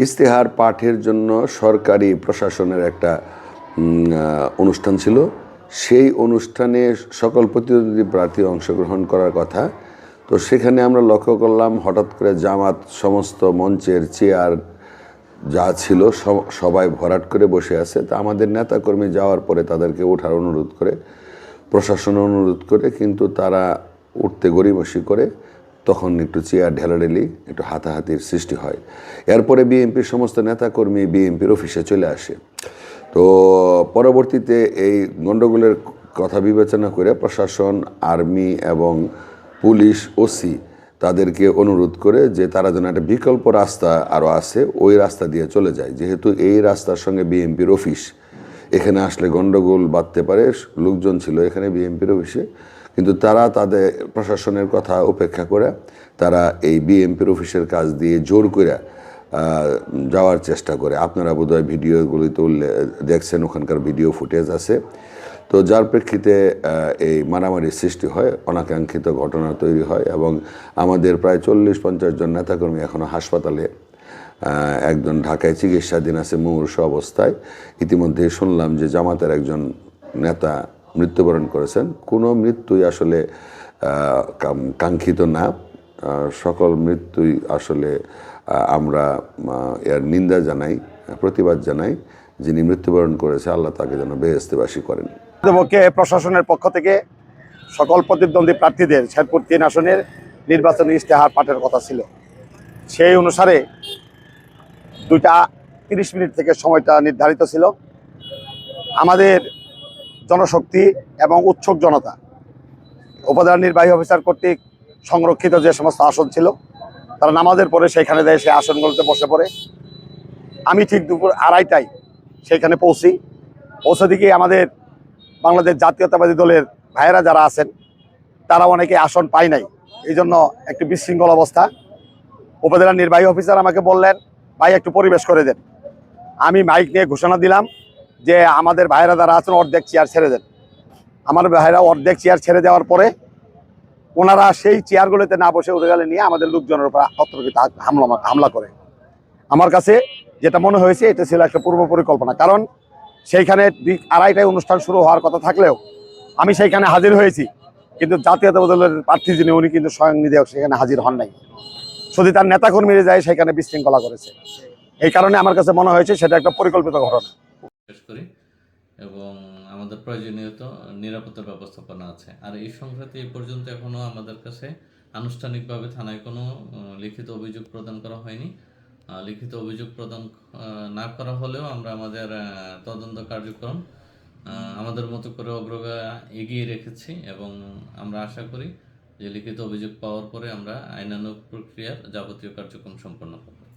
ইস্তেহার পাঠের জন্য সরকারি প্রশাসনের একটা অনুষ্ঠান ছিল। সেই অনুষ্ঠানে সকল প্রতিদ্বন্দ্বী প্রার্থী অংশগ্রহণ করার কথা। তো সেখানে আমরা লক্ষ্য করলাম, হঠাৎ করে জামাত সমস্ত মঞ্চের চেয়ার যা ছিল সব- সবাই ভরাট করে বসে আছে। তা আমাদের নেতাকর্মী যাওয়ার পরে তাদেরকে ওঠার অনুরোধ করে, প্রশাসন অনুরোধ করে, কিন্তু তারা উঠতে গড়িমসি করে তখন একটু চেয়ার ঢেলাঢেলি, একটু হাতাহাতির সৃষ্টি হয়। এরপরে বিএনপির সমস্ত নেতাকর্মী বিএনপির অফিসে চলে আসে। তো পরবর্তীতে এই গণ্ডগোলের কথা বিবেচনা করে প্রশাসন, আর্মি এবং পুলিশ, ওসি তাদেরকে অনুরোধ করে যে তারা যেন একটা বিকল্প রাস্তা আরও আছে, ওই রাস্তা দিয়ে চলে যায়। যেহেতু এই রাস্তার সঙ্গে বিএনপির অফিস, এখানে আসলে গণ্ডগোল বাঁধতে পারে, লোকজন ছিল এখানে বিএনপির অফিসে। কিন্তু তারা তাদের প্রশাসনের কথা উপেক্ষা করে তারা এই বিএনপির অফিসের কাজ দিয়ে জোর করে যাওয়ার চেষ্টা করে। আপনারা বোধহয় ভিডিওগুলিতে উল্লে দেখছেন, ওখানকার ভিডিও ফুটেজ আছে। তো যার প্রেক্ষিতে এই মারামারির সৃষ্টি হয়, অনাকাঙ্ক্ষিত ঘটনা তৈরি হয় এবং আমাদের প্রায় চল্লিশ পঞ্চাশ জন নেতাকর্মী এখনও হাসপাতালে একজন ঢাকায় চিকিৎসাধীন আছে মুমূর্ষ অবস্থায়। ইতিমধ্যে শুনলাম যে জামাতের একজন নেতা মৃত্যুবরণ করেছেন। কোনো মৃত্যুই আসলে কাঙ্ক্ষিত না। সকল মৃত্যুই আসলে আমরা এর নিন্দা জানাই, প্রতিবাদ জানাই। যিনি মৃত্যুবরণ করেছে, আল্লাহ তাকে যেন বেহেস্তেবাসী করেন। পক্ষে প্রশাসনের পক্ষ থেকে সকল প্রতিদ্বন্দ্বী প্রার্থীদের শেরপুর তিন আসনের নির্বাচনী ইশতেহার পাঠের কথা ছিল। সেই অনুসারে দুইটা তিরিশ মিনিট থেকে সময়টা নির্ধারিত ছিল। আমাদের জনশক্তি এবং উৎসুক জনতা। উপজেলা নির্বাহী অফিসার কর্তৃক সংরক্ষিত যে সমস্ত আসন ছিল, তারা নামাজের পরে সেইখানে দেয় সেই আসনগুলোতে বসে পড়ে। আমি ঠিক দুপুর আড়াইটায় সেইখানে পৌঁছি। পৌঁছে দিকে আমাদের বাংলাদেশ জাতীয়তাবাদী দলের ভাইয়েরা যারা আছেন, তারা অনেকে আসন পায় নাই। এই জন্য একটি বিশৃঙ্খল অবস্থা। উপজেলা নির্বাহী অফিসার আমাকে বললেন, ভাই, একটু পরিবেশ করে দেন। আমি মাইক নিয়ে ঘোষণা দিলাম যে আমাদের ভাইয়েরা যারা আছেন, অর্ধেক চেয়ার ছেড়ে দেন। আমার ভাইরা অর্ধেক চেয়ার ছেড়ে দেওয়ার পরে ওনারা সেই চেয়ারগুলোতে না বসে উঠে গেলে নিয়ে আমাদের লোকজনের উপর অতর্কিত হামলা হামলা করে। আমার কাছে যেটা মনে হয়েছে, এটা ছিল একটা পূর্ব পরিকল্পনা। কারণ সেইখানে আড়াইটায় অনুষ্ঠান শুরু হওয়ার কথা থাকলেও আমি সেইখানে হাজির হয়েছি। কিন্তু জাতীয়তা দলের প্রার্থী যিনি, উনি কিন্তু স্বয়ং নিজে সেখানে হাজির হন নাই। শুধু তার নেতাকর্মীরা যায়, সেখানে বিশৃঙ্খলা করেছে। এই কারণে আমার কাছে মনে হয়েছে, সেটা একটা পরিকল্পিত ঘটনা। শেষ করি। এবং আমাদের প্রয়োজনীয়ত নিরাপত্তা ব্যবস্থাপনা আছে। আর এই সংক্রান্তে এই পর্যন্ত এখনও আমাদের কাছে আনুষ্ঠানিকভাবে থানায় কোনো লিখিত অভিযোগ প্রদান করা হয়নি। লিখিত অভিযোগ প্রদান না করা হলেও আমরা আমাদের তদন্ত কার্যক্রম আমাদের মতো করে অগ্রগা এগিয়ে রেখেছি এবং আমরা আশা করি যে লিখিত অভিযোগ পাওয়ার পরে আমরা আইনানুগ প্রক্রিয়ার যাবতীয় কার্যক্রম সম্পন্ন করব।